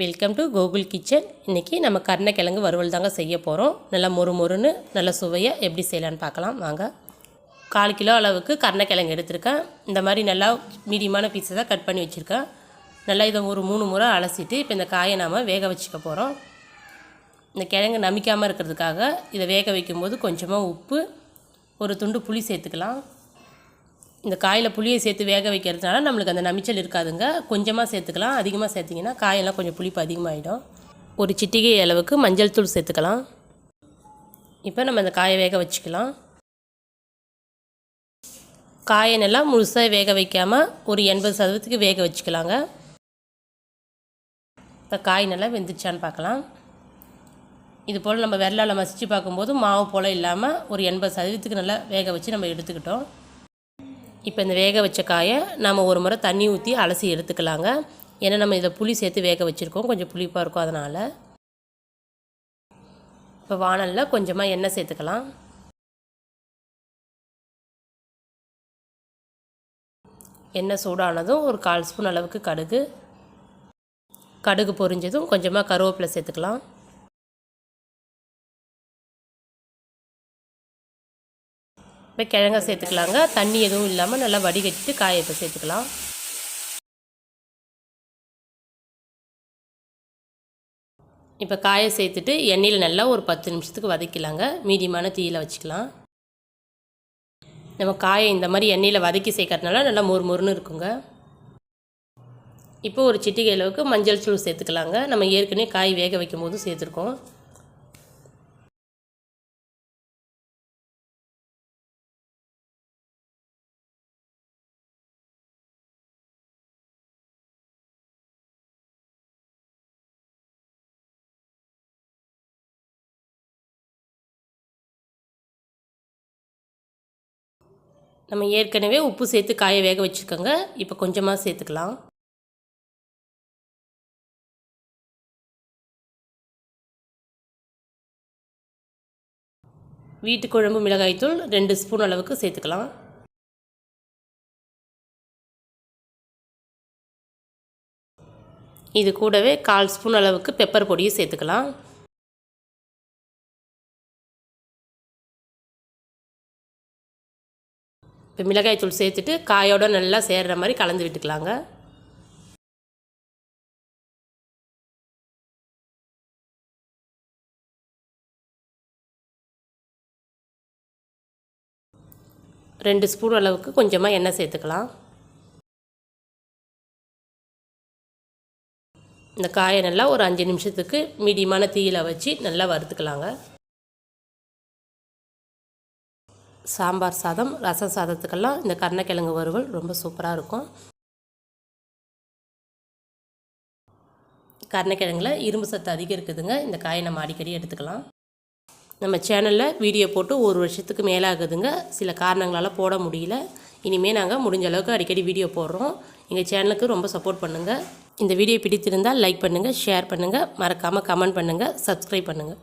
Welcome to Gokul kitchen இன்றைக்கி நம்ம கருணக்கிழங்கு வறுவல் தாங்க செய்ய போகிறோம் நல்லா மொறு மொறுன்னு நல்ல சுவையை எப்படி செய்யலான்னு பார்க்கலாம். வாங்க. கால் கிலோ அளவுக்கு கருணக்கிழங்கு எடுத்திருக்கேன். இந்த மாதிரி நல்லா மீடியமான பீஸஸாக கட் பண்ணி வச்சுருக்கேன். நல்லா இதை ஒரு மூணு முறை அலசிட்டு இப்போ இந்த காயை நாம் வேக வச்சுக்க போகிறோம் இந்த கிழங்கு நமிக்காமல் இருக்கிறதுக்காக இதை வேக வைக்கும்போது கொஞ்சமாக உப்பு ஒரு துண்டு புளி சேர்த்துக்கலாம். இந்த காயில் புளியை சேர்த்து வேக வைக்கிறதுனால நம்மளுக்கு அந்த நமிச்சல் இருக்காதுங்க. கொஞ்சமாக சேர்த்துக்கலாம். அதிகமாக சேர்த்திங்கன்னா காயெல்லாம் கொஞ்சம் புளிப்பு அதிகமாகிடும் ஒரு சிட்டிகை அளவுக்கு மஞ்சள் தூள் சேர்த்துக்கலாம். இப்போ நம்ம இந்த காயை வேக வச்சுக்கலாம். காயை நல்லா முழுசாக வேக வைக்காமல் ஒரு எண்பது சதவீதத்துக்கு வேக வச்சுக்கலாங்க. இப்போ காய் நல்லா வெந்துச்சான்னு பார்க்கலாம். இது போல் நம்ம வெள்ளால் மசித்து பார்க்கும்போது மாவு போல் இல்லாமல் ஒரு எண்பது சதவீதத்துக்கு நல்லா வேக வச்சு நம்ம எடுத்துக்கிட்டோம். இப்போ இந்த வேக வச்ச காயை நம்ம ஒரு முறை தண்ணி ஊற்றி அலசி எடுத்துக்கலாங்க. ஏன்னா நம்ம இதை புளி சேர்த்து வேக வச்சுருக்கோம். கொஞ்சம் புளிப்பாக இருக்கும் அதனால். இப்போ வானலில் கொஞ்சமாக எண்ணெய் சேர்த்துக்கலாம். எண்ணெய் சூடானதும் ஒரு கால் ஸ்பூன் அளவுக்கு கடுகு. கடுகு பொரிஞ்சதும் கொஞ்சமாக கருவேப்பிலை சேர்த்துக்கலாம். இப்போ கிழங்க சேர்த்துக்கலாங்க. தண்ணி எதுவும் இல்லாமல் நல்லா வடிகட்டிட்டு காயை இப்போ சேர்த்துக்கலாம். இப்போ காயை சேர்த்துட்டு எண்ணெயில் நல்லா ஒரு பத்து நிமிஷத்துக்கு வதக்கலாங்க. மீடியமான தீயில் வச்சுக்கலாம். நம்ம காயை இந்த மாதிரி எண்ணெயில் வதக்கி சேர்க்கறதுனால நல்லா மொறு மொறுன்னு இருக்குங்க. இப்போ ஒரு சிட்டிகை அளவுக்கு மஞ்சள் தூள் சேர்த்துக்கலாங்க. நம்ம ஏற்கனவே காய் வேக வைக்கும் போது சேர்த்துருக்கோம். நம்ம ஏற்கனவே உப்பு சேர்த்து காய வேக வச்சுக்கோங்க. இப்போ கொஞ்சமாக சேர்த்துக்கலாம். வீட்டு குழம்பு மிளகாய்த்தூள் ரெண்டு ஸ்பூன் அளவுக்கு சேர்த்துக்கலாம். இது கூடவே கால் ஸ்பூன் அளவுக்கு பெப்பர் பொடியும் சேர்த்துக்கலாம். இப்போ மிளகாய் தூள் சேர்த்துட்டு காயோட நல்லா சேர்கிற மாதிரி கலந்து விட்டுக்கலாங்க. ரெண்டு ஸ்பூன் அளவுக்கு கொஞ்சமாக எண்ணெய் சேர்த்துக்கலாம். இந்த காயை நல்லா ஒரு அஞ்சு நிமிஷத்துக்கு மீடியமான தீயில் வச்சு நல்லா வறுத்துக்கலாங்க. சாம்பார் சாதம் ரசம் சாதத்துக்கெல்லாம் இந்த கருணக்கிழங்கு வறுவல் ரொம்ப சூப்பராக இருக்கும். கருணக்கிழங்குல இரும்பு சத்து அதிகம் இருக்குதுங்க. இந்த காயை நம்ம அடிக்கடி எடுத்துக்கலாம். நம்ம சேனலில் வீடியோ போட்டு ஒரு வருஷத்துக்கு மேலே ஆகுதுங்க சில காரணங்களால் போட முடியல. இனிமேல் நாங்கள் முடிஞ்ச அளவுக்கு அடிக்கடி வீடியோ போடுறோம். எங்கள் சேனலுக்கு ரொம்ப சப்போர்ட் பண்ணுங்கள் இந்த வீடியோ பிடித்திருந்தால் லைக் பண்ணுங்கள் ஷேர் பண்ணுங்கள் மறக்காமல் கமெண்ட் பண்ணுங்கள் சப்ஸ்கிரைப் பண்ணுங்கள்